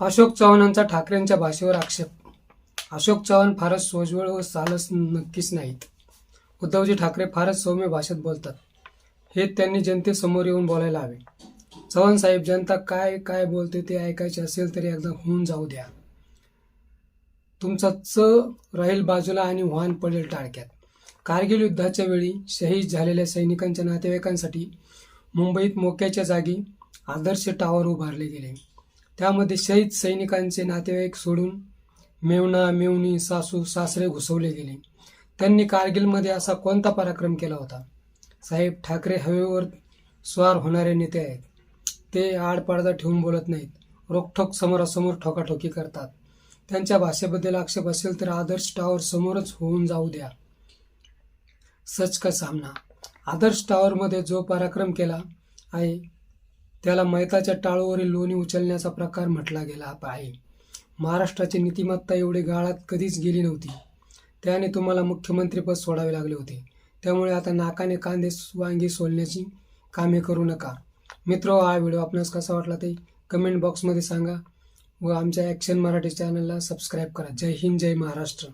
अशोक चव्हाणांचा ठाकरेंच्या भाषेवर आक्षेप. अशोक चव्हाण फारच सोज्वळ व सालस नक्कीच नाहीत. उद्धवजी ठाकरे फारच सौम्य भाषेत बोलतात. हे त्यांनी जनतेसमोर येऊन बोलायला हवे. चव्हाण साहेब जनता काय काय बोलते ते ऐकायचे असेल तरी एकदा होऊन जाऊ द्या. तुमचा च राहील बाजूला आणि वाहन पडेल टाळक्यात. कारगिल युद्धाच्या वेळी शहीद झालेल्या सैनिकांच्या नातेवाईकांसाठी मुंबईत मोक्याच्या जागी आदर्श टावर उभारले गेले. त्यामध्ये शहीद सैनिकांचे नातेवाईक सोडून मेवणा मेवणी सासू सासरे घुसवले गेले. त्यांनी कारगिलमध्ये असा कोणता पराक्रम केला होता? साहेब ठाकरे हवेवर स्वार होणारे नेते आहेत. ते आडपाडदा ठेवून बोलत नाहीत. रोखठोक समोरासमोर ठोकाठोकी करतात. त्यांच्या भाषेबद्दल आक्षेप असेल तर आदर्श टावर समोरच होऊन जाऊ द्या. सच का सामना. आदर्श टावरमध्ये जो पराक्रम केला आहे त्याला मैताच्या टाळूवरील लोणी उचलण्याचा प्रकार म्हटला गेला आहे. महाराष्ट्राची नीतिमत्ता एवढी गाळात कधीच गेली नव्हती. त्याने तुम्हाला मुख्यमंत्रीपद सोडावे लागले होते. त्यामुळे आता नाकाने कांदे वांगी सोलण्याची कामे करू नका. मित्र हा व्हिडिओ आपणास कसा वाटला ते कमेंट बॉक्समध्ये सांगा व आमच्या ॲक्शन मराठी चॅनलला सबस्क्राईब करा. जय हिंद जय महाराष्ट्र.